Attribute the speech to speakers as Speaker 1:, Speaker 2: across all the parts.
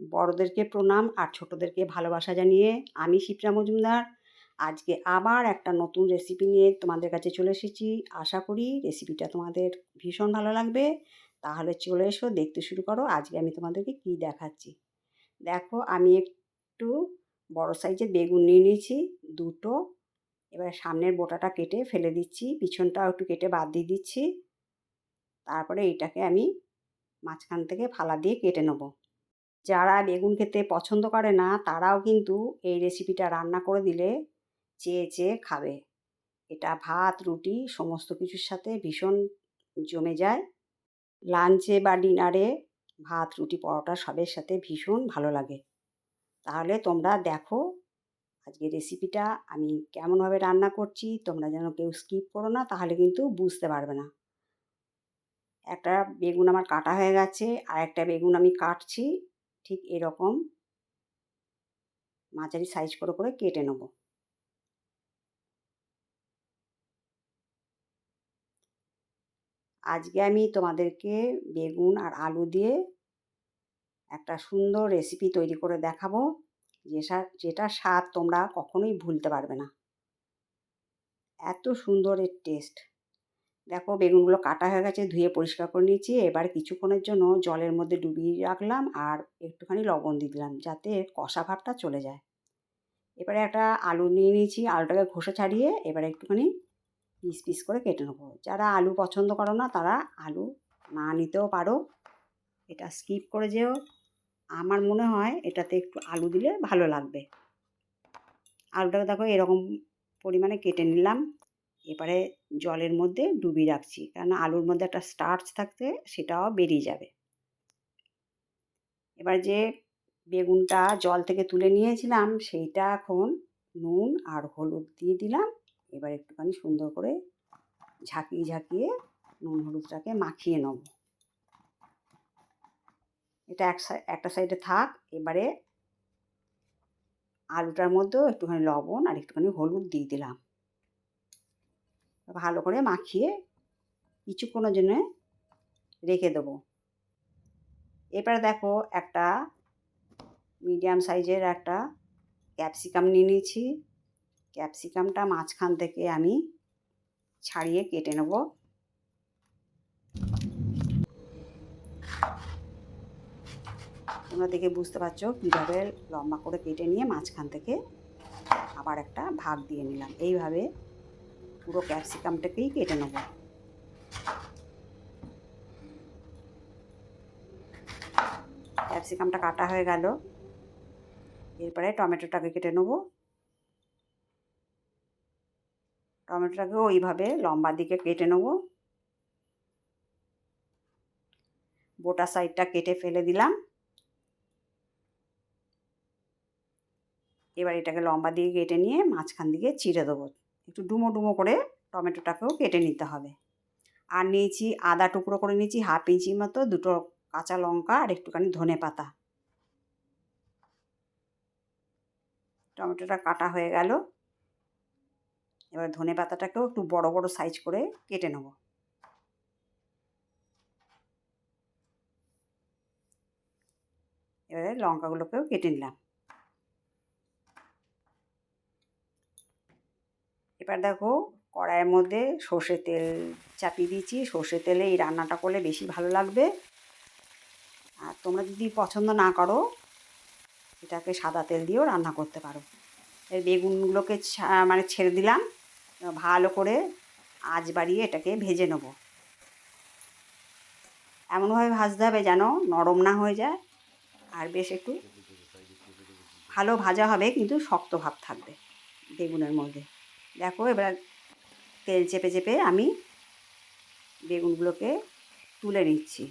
Speaker 1: বড়দেরকে প্রণাম আর ছোটদেরকে ভালোবাসা জানিয়ে আমি শিপ্রা মজুমদার। আজকে আবার একটা নতুন রেসিপি নিয়ে তোমাদের কাছে চলে এসেছি। আশা করি রেসিপিটা তোমাদের ভীষণ ভালো লাগবে। তাহলে চলে এসো, দেখতে শুরু করো। আজকে আমি তোমাদেরকে কি দেখাচ্ছি? দেখো, আমি একটু বড় সাইজের বেগুন নিয়ে নিয়েছি, দুটো। এবার সামনের বোটাটা কেটে ফেলে দিচ্ছি, পিছনটাও একটু কেটে বাদ দিয়ে দিচ্ছি। তারপরে এটাকে আমি মাঝখান থেকে ফালা দিয়ে কেটে নেব। যারা বেগুন খেতে পছন্দ করে না, তারাও কিন্তু এই রেসিপিটা রান্না করে দিলে চেয়ে চেয়ে খাবে। এটা ভাত, রুটি, সমস্ত কিছুর সাথে ভীষণ জমে যায়। লাঞ্চে বা ডিনারে ভাত, রুটি, পরোটা সবের সাথে ভীষণ ভালো লাগে। তাহলে তোমরা দেখো আজকে রেসিপিটা আমি কেমনভাবে রান্না করছি, তোমরা যেন কেউ স্কিপ করো না, তাহলে কিন্তু বুঝতে পারবে না। একটা বেগুন আমার কাটা হয়ে গেছে আর একটা বেগুন আমি কাটছি। ঠিক এরকম মাঝারি সাইজ করে করে কেটে নেব। আজকে আমি তোমাদেরকে বেগুন আর আলু দিয়ে একটা সুন্দর রেসিপি তৈরি করে দেখাবো যে যেটা স্বাদ তোমরা কখনোই ভুলতে পারবে না। এত সুন্দর এর টেস্ট দেখো বেগুনগুলো কাটা হয়ে গেছে, ধুয়ে পরিষ্কার করে নিয়েছি। এবার কিছুক্ষণের জন্য জলের মধ্যে ডুবিয়ে রাখলাম আর একটুখানি লবণ দিয়ে দিলাম যাতে কষা ভাবটা চলে যায়। এবারে একটা আলু নিয়ে নিয়েছি, আলুটাকে ঘষে ছাড়িয়ে এবারে একটুখানি পিস পিস করে কেটে নেব। যারা আলু পছন্দ করো না, তারা আলু না নিতেও পারো। এটা স্কিপ করে যেও। আমার মনে হয় এটাতে একটু আলু দিলে ভালো লাগবে। আলুটাকে দেখো এরকম পরিমাণে কেটে নিলাম। এবারে জলের মধ্যে ডুবিয়ে রাখছি। কারণ আলুর মধ্যে একটা স্টার্চ থাকতে সেটাও বেরিয়ে যাবে। এবার যে বেগুনটা জল থেকে তুলে নিয়েছিলাম, সেইটা এখন নুন আর হলুদ দিয়ে দিলাম। এবার একটুখানি সুন্দর করে ঝাঁকিয়ে ঝাঁকিয়ে নুন হলুদটাকে মাখিয়ে নেব। এটা এক একটা সাইডে থাক, এবারে আলুটার মধ্যেও একটুখানি লবণ আর একটুখানি হলুদ দিয়ে দিলাম। ভালো করে মাখিয়ে কিছুক্ষণের জন্য রেখে দেবো। এবারে দেখো একটা মিডিয়াম সাইজের একটা ক্যাপসিকাম নিয়ে নিয়েছি। ক্যাপসিকামটা মাঝখান থেকে আমি ছাড়িয়ে কেটে নেব। তোমরা দেখে বুঝতে পারছ কীভাবে লম্বা করে কেটে নিয়ে মাঝখান থেকে আবার একটা ভাগ দিয়ে নিলাম। এইভাবে পুরো ক্যাপসিকামটাকেই কেটে নেব। ক্যাপসিকামটা কাটা হয়ে গেল। এরপরে টমেটোটাকে কেটে নেব। টমেটোটাকে ওইভাবে লম্বা দিকে কেটে নেব। বোটা সাইডটা কেটে ফেলে দিলাম। এবার এটাকে লম্বা দিয়ে কেটে নিয়ে মাঝখান দিকে চিড়ে দেবো। একটু ডুমো ডুমো করে টমেটোটাকেও কেটে নিতে হবে। আর নিয়েছি আদা টুকরো করে নিয়েছি, হাফ ইঞ্চি মতো, দুটো কাঁচা লঙ্কা আর একটুখানি ধনে পাতা। টমেটোটা কাটা হয়ে গেল। এবার ধনে পাতাটাকেও একটু বড় বড় সাইজ করে কেটে নেব। এবারে লঙ্কাগুলোকেও কেটে নিলাম। এবার দেখো, কড়াইয়ের মধ্যে সর্ষে তেল চাপিয়ে দিয়েছি। সর্ষে তেলে এই রান্নাটা করলে বেশি ভালো লাগবে। আর তোমরা যদি পছন্দ না করো, এটাকে সাদা তেল দিয়েও রান্না করতে পারো। এর বেগুনগুলোকে মানে ছেড়ে দিলাম। ভালো করে আঁচ বাড়িয়ে এটাকে ভেজে নেব। এমনভাবে ভাজতে হবে যেন নরম না হয়ে যায়। আর বেশ একটু ভালো ভাজা হবে, কিন্তু শক্ত ভাব থাকবে বেগুনের মধ্যে। দেখো এবার তেল চেপে চেপে আমি বেগুনগুলোকে তুলে নিচ্ছি।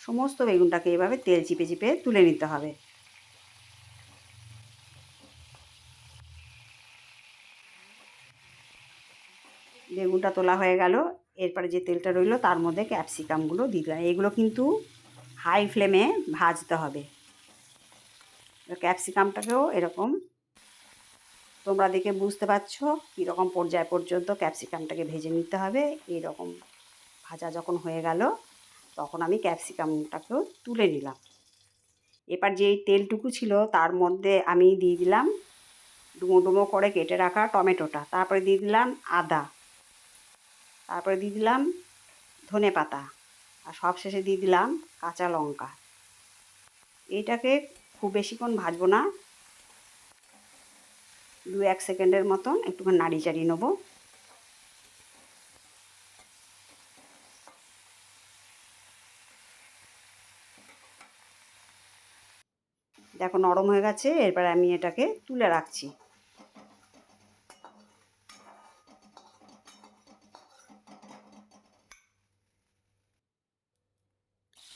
Speaker 1: সমস্ত বেগুনটাকে এভাবে তেল চিপে চিপে তুলে নিতে হবে। বেগুনটা তোলা হয়ে গেল। এরপরে যে তেলটা রইল তার মধ্যে ক্যাপসিকামগুলো দিলাম। এগুলো কিন্তু হাই ফ্লেমে ভাজতে হবে। ক্যাপসিকামটাকেও এরকম তোমরা দেখে বুঝতে পারছ কীরকম পর্যায় পর্যন্ত ক্যাপসিকামটাকে ভেজে নিতে হবে। এইরকম ভাজা যখন হয়ে গেল, তখন আমি ক্যাপসিকামটাকেও তুলে নিলাম। এবার যেই তেলটুকু ছিল তার মধ্যে আমি দিয়ে দিলাম ডুমো ডুমো করে কেটে রাখা টমেটোটা। তারপরে দিয়ে দিলাম আদা। তারপরে দিয়ে দিলাম ধনে পাতা। আর সব শেষে দিয়ে দিলাম কাঁচা লঙ্কা। এইটাকে খুব বেশিক্ষণ ভাজবো না। দু এক সেকেন্ডের মতন একটুখানি নাড়ি চাড়িয়ে নেব। দেখো নরম হয়ে গেছে, এরপর আমি এটাকে তুলে রাখছি।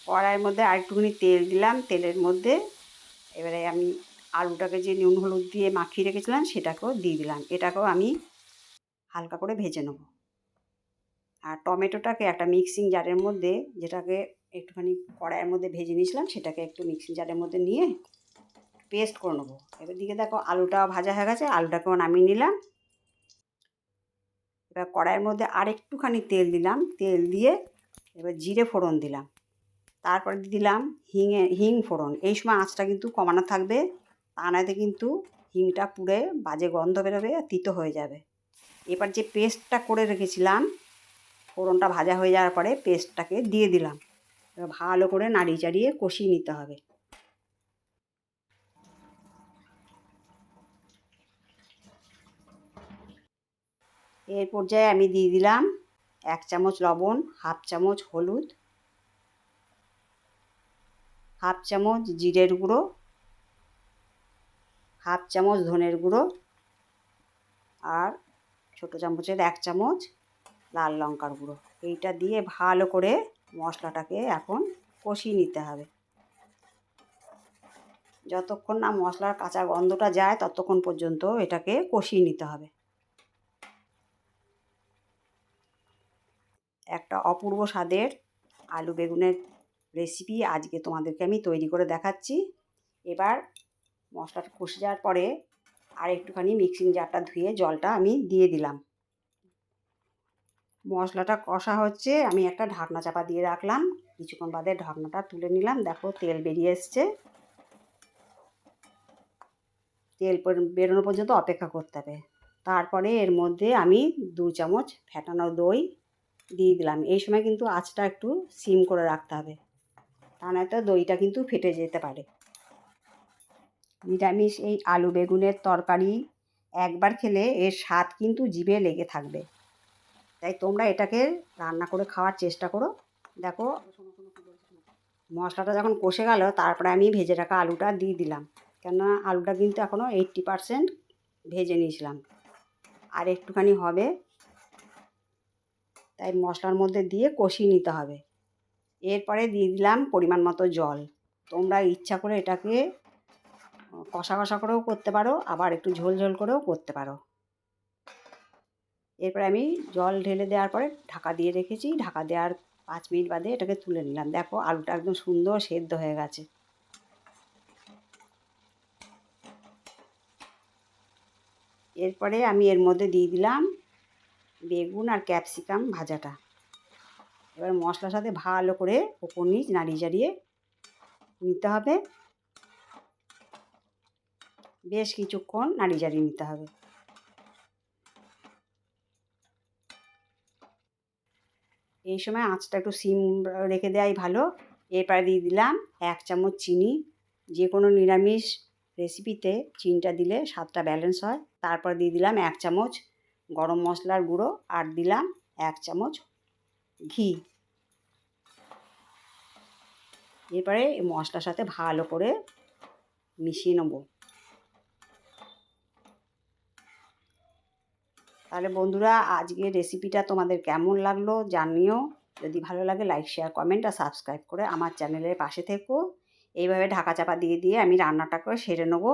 Speaker 1: কড়াইয়ের মধ্যে আরেকটুখানি তেল দিলাম, তেলের মধ্যে এবারে আমি আলুটাকে যে নুন হলুদ দিয়ে মাখিয়ে রেখেছিলাম, সেটাকেও দিয়ে দিলাম। এটাকেও আমি হালকা করে ভেজে নেব। আর টমেটোটাকে একটা মিক্সিং জারের মধ্যে, যেটাকে একটুখানি কড়াইয়ের মধ্যে ভেজে নিয়েছিলাম, সেটাকে একটু মিক্সিং জারের মধ্যে নিয়ে পেস্ট করে নেব। এবার দিকে দেখো আলুটাও ভাজা হয়ে গেছে, আলুটাকেও নামিয়ে নিলাম। এবার কড়াইয়ের মধ্যে আর একটুখানি তেল দিলাম। তেল দিয়ে এবার জিরে ফোড়ন দিলাম। তারপরে দিলাম হিঙে, হিং ফোড়ন। এই সময় আঁচটা কিন্তু কমানো থাকবে। তা নাইতে কিন্তু হিংটা পুড়ে বাজে গন্ধ বেরোবে আর তিতো হয়ে যাবে। এবার যে পেস্টটা করে রেখেছিলাম, ফোড়নটা ভাজা হয়ে যাওয়ার পরে পেস্টটাকে দিয়ে দিলাম। এবার ভালো করে নাড়িয়ে চাড়িয়ে কষিয়ে নিতে হবে। এর পর্যায়ে আমি দিয়ে দিলাম এক চামচ লবণ, হাফ চামচ হলুদ, হাফ চামচ জিরের গুঁড়ো হাফ চামচ ধনের গুঁড়ো আর ছোটো চামচের এক চামচ লাল লঙ্কার গুঁড়ো। এইটা দিয়ে ভালো করে মশলাটাকে এখন কষিয়ে নিতে হবে। যতক্ষণ না মশলার কাঁচা গন্ধটা যায়, ততক্ষণ পর্যন্ত এটাকে কষিয়ে নিতে হবে। একটা অপূর্ব স্বাদের আলু বেগুনের রেসিপি আজকে তোমাদেরকে আমি তৈরি করে দেখাচ্ছি। এবার মশলাটা কষে যাওয়ার পরে আর একটুখানি মিক্সিং জারটা ধুয়ে জলটা আমি দিয়ে দিলাম। মশলাটা কষা হচ্ছে, আমি একটা ঢাকনা চাপা দিয়ে রাখলাম। কিছুক্ষণ বাদে ঢাকনাটা তুলে নিলাম। দেখো তেল বেরিয়ে এসছে। তেল বেরোনো পর্যন্ত অপেক্ষা করতে হবে। তারপরে এর মধ্যে আমি দু চামচ ফেটানো দই দিয়ে দিলাম। এই সময় কিন্তু আঁচটা একটু সিম করে রাখতে হবে। তা নয়তো দইটা কিন্তু ফেটে যেতে পারে। নিরামিষ এই আলু বেগুনের তরকারি একবার খেলে এর স্বাদ কিন্তু জিভে লেগে থাকবে। তাই তোমরা এটাকে রান্না করে খাওয়ার চেষ্টা করো। দেখো, মশলাটা যখন কষে গেল, তারপরে আমি ভেজে রাখা আলুটা দিয়ে দিলাম। কেননা আলুটা কিন্তু এখনও এইট্টি পারসেন্ট ভেজে নিয়েছিলাম। আর একটুখানি হবে, তাই মশলার মধ্যে দিয়ে কষিয়ে নিতে হবে। এরপরে দিয়ে দিলাম পরিমাণ মতো জল। তোমরা ইচ্ছা করে এটাকে কষা কষা করেও করতে পারো, আবার একটু ঝোল ঝোল করেও করতে পারো। এরপরে আমি জল ঢেলে দেওয়ার পরে ঢাকা দিয়ে রেখেছি। ঢাকা দেওয়ার পাঁচ মিনিট বাদে এটাকে তুলে নিলাম। দেখো আলুটা একদম সুন্দর সেদ্ধ হয়ে গেছে। এরপরে আমি এর মধ্যে দিয়ে দিলাম বেগুন আর ক্যাপসিকাম ভাজাটা। এবার মশলার সাথে ভালো করে ওপর নিচ নাড়িয়ে চাড়িয়ে নিতে হবে। বেশ কিছুক্ষণ নাড়ি চাড়িয়ে নিতে হবে। এই সময় আঁচটা একটু সিম রেখে দেওয়াই ভালো। এরপরে দিয়ে দিলাম এক চামচ চিনি। যে কোনো নিরামিষ রেসিপিতে চিনিটা দিলে স্বাদটা ব্যালেন্স হয়। তারপর দিয়ে দিলাম এক চামচ গরম মশলার গুঁড়ো আর দিলাম এক চামচ ঘি। এরপরে মশলার সাথে ভালো করে মিশিয়ে নেব। তাহলে বন্ধুরা, আজকের রেসিপিটা তোমাদের কেমন লাগল জানিও। যদি ভালো লাগে লাইক শেয়ার কমেন্ট আর সাবস্ক্রাইব করে আমার চ্যানেলের পাশে থেকো। এইভাবে ঢাকা চাপা দিয়ে দিয়ে আমি রান্নাটা করে সেরে নেব।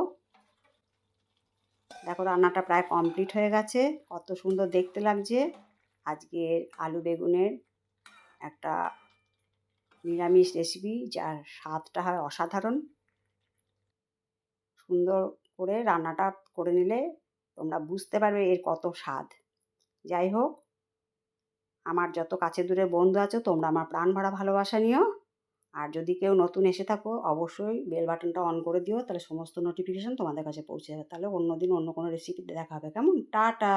Speaker 1: দেখো, রান্নাটা প্রায় কমপ্লিট হয়ে গেছে। কত সুন্দর দেখতে লাগছে। আজকের আলু বেগুনের একটা নিরামিষ রেসিপি যার স্বাদটা হয় অসাধারণ। সুন্দর করে রান্নাটা করে নিলে তোমরা বুঝতে পারবে এর কত স্বাদ। যাই হোক, আমার যত কাছে দূরে বন্ধু আছো, তোমরা আমার প্রাণ ভরা ভালোবাসা নিও। আর যদি কেউ নতুন এসে থাকো, অবশ্যই বেল বাটনটা অন করে দিও, তাহলে সমস্ত নোটিফিকেশান তোমাদের কাছে পৌঁছে যাবে। তাহলে অন্য দিন অন্য কোনো রেসিপি দেখা হবে। কেমন? টাটা!